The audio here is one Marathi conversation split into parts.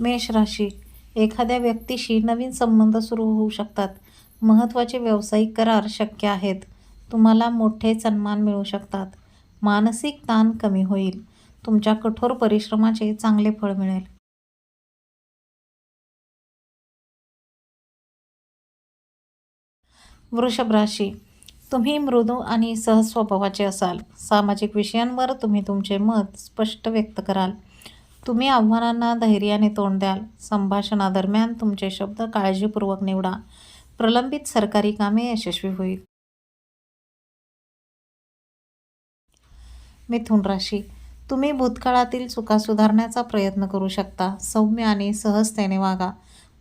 मेष राशी. एखाद्या व्यक्तीशी नवीन संबंध सुरू होऊ शकतात. महत्त्वाचे व्यावसायिक करार शक्य आहेत. तुम्हाला मोठे सन्मान मिळू शकतात. मानसिक ताण कमी होईल. तुमच्या कठोर परिश्रमाचे चांगले फळ मिळेल. वृषभ राशी. तुम्ही मृदू आणि सहज स्वभावाचे असाल. सामाजिक विषयांवर तुम्ही तुमचे मत स्पष्ट व्यक्त कराल. तुम्ही आव्हानांना धैर्याने तोंड द्याल. संभाषणादरम्यान तुमचे शब्द काळजीपूर्वक निवडा. प्रलंबित सरकारी कामे यशस्वी होईल. मिथुन राशी. तुम्ही भूतकाळातील चुका सुधारण्याचा प्रयत्न करू शकता. सौम्य आणि सहजतेने वागा.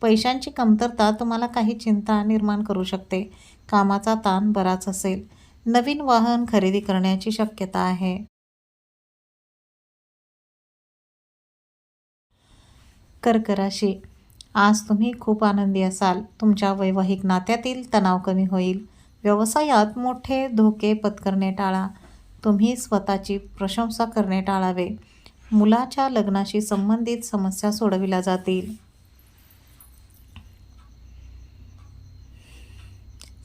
पैशांची कमतरता तुम्हाला काही चिंता निर्माण करू शकते. कामाचा ताण बराच असेल. नवीन वाहन खरेदी करण्याची शक्यता आहे. कर्कराशी. आज तुम्ही खूप आनंदी असाल. तुमच्या वैवाहिक नात्यातील तणाव कमी होईल. व्यवसायात मोठे धोके पत्करणे टाळा. तुम्ही स्वतःची प्रशंसा करणे टाळावे. मुलाच्या लग्नाशी संबंधित समस्या सोडविल्या जातील.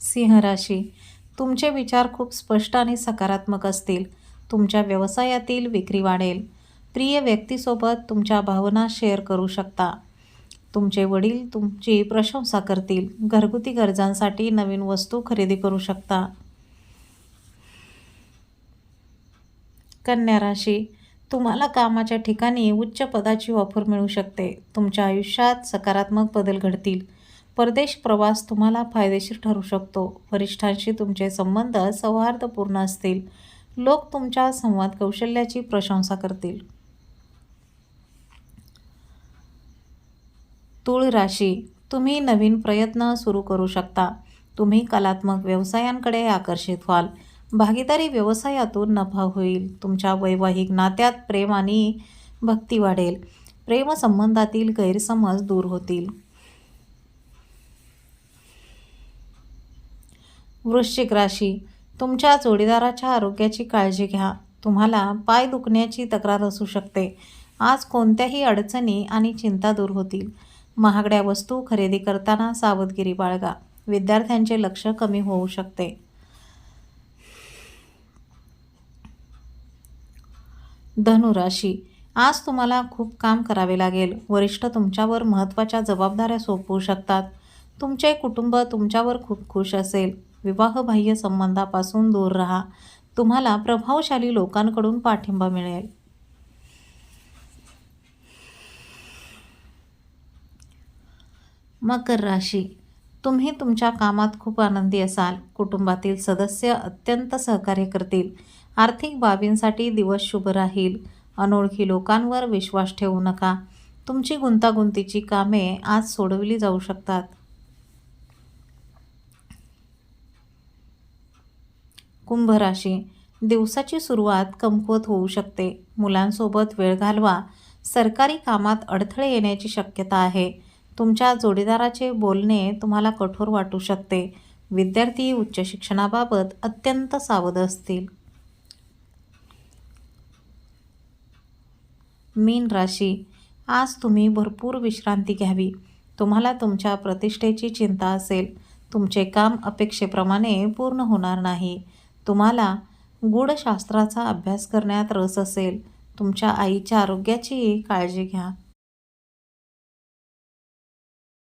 सिंह राशी तुमचे विचार खूप स्पष्ट आणि सकारात्मक असतील. तुमच्या व्यवसायातील विक्री वाढेल. प्रिय व्यक्तीसोबत तुमच्या भावना शेअर करू शकता. तुमचे वडील तुमची प्रशंसा करतील. घरगुती गरजांसाठी नवीन वस्तू खरेदी करू शकता. कन्या राशी. तुम्हाला कामाच्या ठिकाणी उच्च पदाची ऑफर मिळू शकते. तुमच्या आयुष्यात सकारात्मक बदल घडतील. परदेश प्रवास तुम्हाला फायदेशीर ठरू शकतो. वरिष्ठांशी तुमचे संबंध सौहार्दपूर्ण असतील. लोक तुमच्या संवाद कौशल्याची प्रशंसा करतील. तूळ राशी तुम्ही नवीन प्रयत्न सुरू करू शकता. तुम्ही कलात्मक व्यवसायांकडे आकर्षित व्हाल. भागीदारी व्यवसायातून नफा होईल. तुमच्या वैवाहिक नात्यात प्रेम आणि भक्ती वाढेल. प्रेमसंबंधातील गैरसमज दूर होतील. वृश्चिक राशी तुमच्या जोडीदाराच्या आरोग्याची काळजी घ्या. तुम्हाला पाय दुखण्याची तक्रार असू शकते. आज कोणत्याही अडचणी आणि चिंता दूर होतील. महागड्या वस्तू खरेदी करताना सावधगिरी बाळगा. विद्यार्थ्यांचे लक्ष कमी होऊ शकते. धनुराशी आज तुम्हाला खूप काम करावे लागेल. वरिष्ठ तुमच्यावर महत्त्वाच्या जबाबदाऱ्या सोपवू शकतात. तुमचे कुटुंब तुमच्यावर खूप खुश असेल. विवाहबाह्य संबंधापासून दूर राहा. तुम्हाला प्रभावशाली लोकांकडून पाठिंबा मिळेल. मकर राशी. तुम्ही तुमच्या कामात खूप आनंदी असाल. कुटुंबातील सदस्य अत्यंत सहकार्य करतील. आर्थिक बाबींसाठी दिवस शुभ राहील. अनोळखी लोकांवर विश्वास ठेवू नका. तुमची गुंतागुंतीची कामे आज सोडवली जाऊ शकतात. कुंभ राशी. दिवसाची सुरुवात कमकुवत होऊ शकते. मुलांसोबत वेळ घालवा. सरकारी कामात अडथळे येण्याची शक्यता आहे. तुमच्या जोडीदाराचे बोलणे तुम्हाला कठोर वाटू शकते. विद्यार्थी उच्च शिक्षणाबाबत अत्यंत सावध असतील. मीन राशी. आज तुम्ही भरपूर विश्रांती घ्यावी. तुम्हाला तुमच्या प्रतिष्ठेची चिंता असेल. तुमचे काम अपेक्षेप्रमाणे पूर्ण होणार नाही. तुम्हाला गूढशास्त्राचा अभ्यास करण्यात रस असेल. तुमच्या आईच्या आरोग्याची काळजी घ्या.